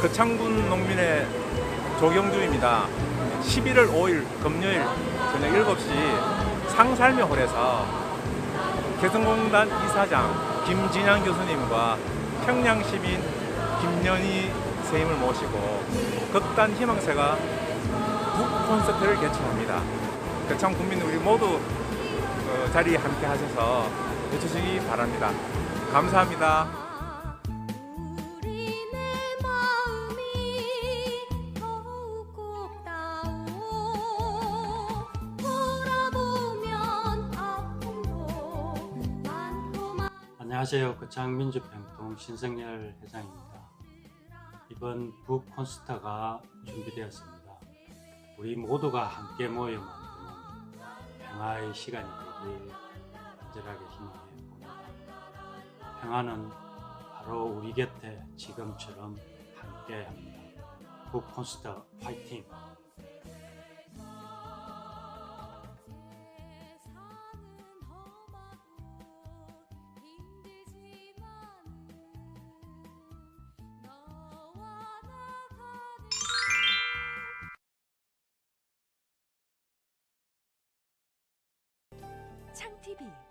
거창군 농민의 조경주입니다. 11월 5일 금요일 저녁 7시 상살묘홀에서 개성공단 이사장 김진양 교수님과 평양시민 김연희 선생님을 모시고 극단 희망사가 북 콘서트를 개최합니다. 거창 국민 우리 모두 어, 자리에 함께 하셔서 해주시기 바랍니다. 감사합니다. 안녕하세요. 거창민주평통 신성열 회장입니다. 이번 북 콘서트가 준비되었습니다. 우리 모두가 함께 모여 만드는 평화의 시간이 되길 간절하게 희망해 봅니다. 평화는 바로 우리 곁에 지금처럼 함께 합니다. 북 콘서트 화이팅! 창TV